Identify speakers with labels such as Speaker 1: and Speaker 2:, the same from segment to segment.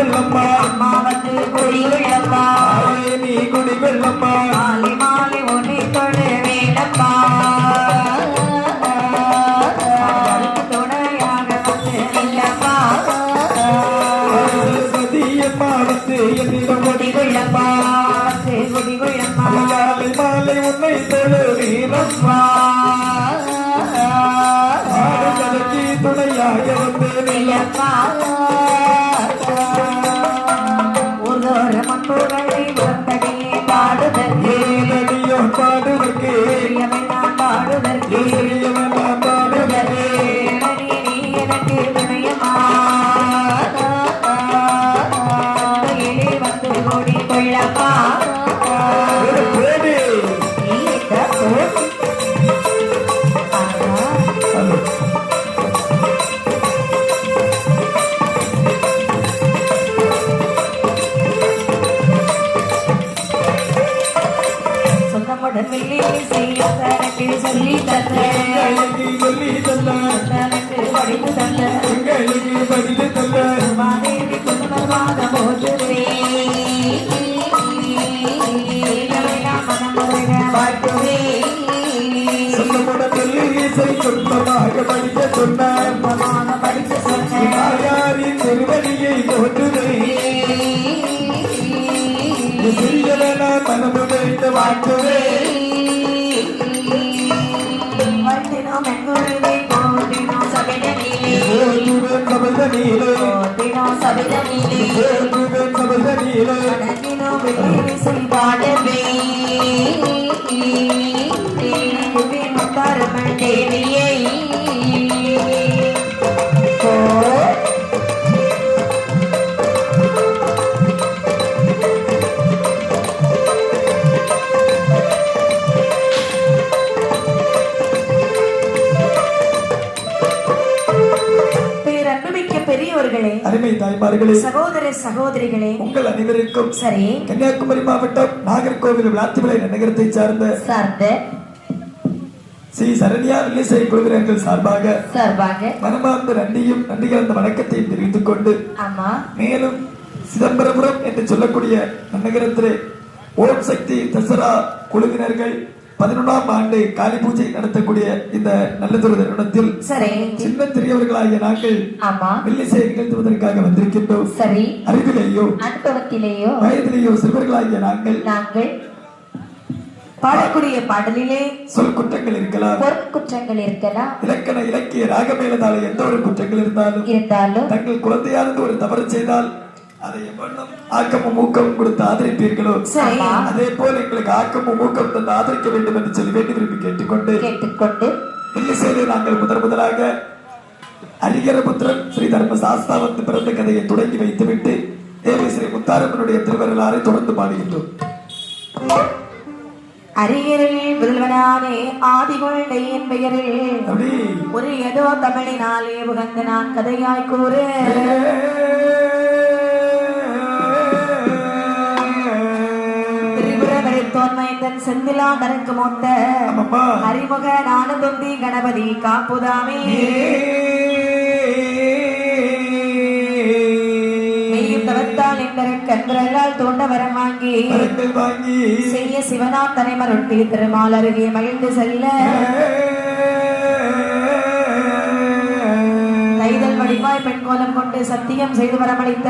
Speaker 1: அம்மா வந்து என்னிடம் கொடி
Speaker 2: கொடி
Speaker 1: விழப்பா
Speaker 2: கொடி
Speaker 1: விழப்பா
Speaker 2: மாலை மாலை உன்னை வீரம்மா ஆடுதலுக்கு துணையாக வந்து
Speaker 1: நில்லப்பா. தனக்கு சொல்லி தந்த.
Speaker 2: சொல்லி தந்த.
Speaker 1: படித்து தந்த.
Speaker 2: பதில் தந்த. படிக்க சொன்ன
Speaker 1: மனமாக படித்து சொன்னேன்
Speaker 2: தாயாரின் திருவடியை மனமுடைந்த வாழ்த்துவே.
Speaker 1: வாழ்த்தினோம் எங்குருவை
Speaker 2: அருமை தாய்மார்களே
Speaker 1: சகோதர சகோதரிகளே
Speaker 2: உங்கள் அனைவருக்கும்
Speaker 1: சரி.
Speaker 2: கன்னியாகுமரி மாவட்டம் நாகர்கோவில் விளாத்திமலை நகரத்தை சார்ந்த
Speaker 1: சார்ந்த
Speaker 2: ஸ்ரீ சரண்யா வில்லிசை குழுவினர்கள் சார்பாக
Speaker 1: சார்பாக
Speaker 2: மனமார்ந்த நன்றியும் நன்றி கலந்த வணக்கத்தையும் தெரிவித்துக் கொண்டு
Speaker 1: ஆமா.
Speaker 2: மேலும் சிதம்பரபுரம் என்று சொல்லக்கூடிய நகரத்திலே ஓம் சக்தி தசரா குழுவினர்கள் பதினொன்றாம் ஆண்டு காளி பூஜை நடத்தக்கூடிய இந்த நல்லதொரு நிறுவனத்தில்
Speaker 1: சரி.
Speaker 2: சின்ன பெரியவர்களாகிய நாங்கள்
Speaker 1: ஆமா.
Speaker 2: வில்லிசை நிகழ்த்துவதற்காக வந்திருக்கின்றோம்.
Speaker 1: சரி.
Speaker 2: அறிவிலேயோ
Speaker 1: அனுபவத்திலேயோ
Speaker 2: வயதிலேயோ சிறுவர்களாகிய நாங்கள்
Speaker 1: நாங்கள் பாடக்கூடிய பாடலிலே
Speaker 2: சொல் குற்றங்கள் இருக்கலாம்.
Speaker 1: பொற்குற்றங்கள் இருக்கலாம்.
Speaker 2: இலக்கண இலக்கிய ராகமேலதால எந்த ஒரு குற்றங்கள் இருந்தாலும்
Speaker 1: இருந்தாலும்
Speaker 2: தங்கள் குழந்தையானது ஒரு தவறு செய்தால் அதை ஆக்கமும் ஊக்கமும் கொடுத்து ஆதரிப்பீர்களோ. அதே போல எங்களுக்கு ஆக்கமும் ஊக்கம் தந்து ஆதரிக்க வேண்டும் என்று சொல்லி வேண்டி விரும்பி கேட்டுக்கொண்டு.
Speaker 1: கேட்டுக்கொண்டு.
Speaker 2: வெள்ளிசேலை நாங்கள் முதன் முதலாக ஹரிகரபுத்திரன் ஸ்ரீ தர்ம சாஸ்தா வந்து பிறந்த கதையை தொடங்கி வைத்துவிட்டு தேவி ஸ்ரீ முத்தாரம்மனுடைய திருவருளாரை தொடர்ந்து பாடுகின்றோம்.
Speaker 1: அரியரில் விருள்வனானே ஆதிகுழந்தை என் பெயரில். ஒரு ஏதோ தமிழினாலே உகந்த நான் கதையாய் கூறு. தோன்மைந்தன் செந்திலா தனக்கு மொத்த. அறிமுக நானதுந்தி கணபதி காப்புதாமே. அன்பரல்லால் தோண்ட வரம் வாங்கி செய்ய சிவனாம் தனைமருட்டி திருமால் அருகே மகிழ்ந்து செல்ல. வடிவாய் பெண் கோலம் கொண்டு சத்தியம் செய்து வரமளித்த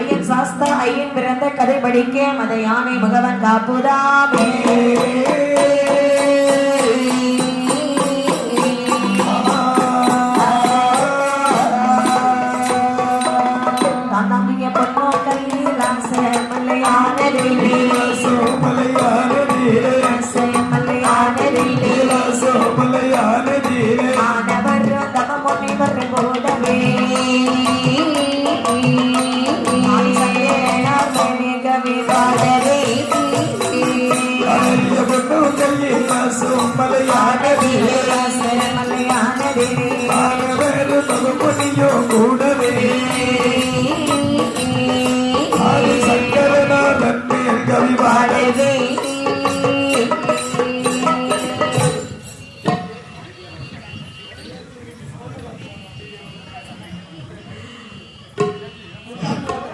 Speaker 1: ஐயன் சாஸ்தா ஐயன் பிறந்த கதை படிக்க மத யானை முகவன் காப்புதாமே.